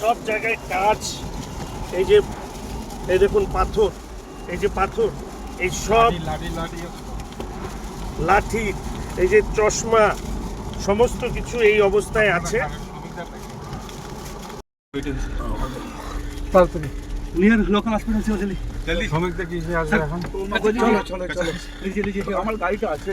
সব জায়গায় কাজ এই যে এই দেখুন পাথর এই যে পাথর এই সব লাঠি এই যে চশমা সমস্ত কিছু এই অবস্থায় আছে। লোকাল চলে। আমার গাড়িটা আছে।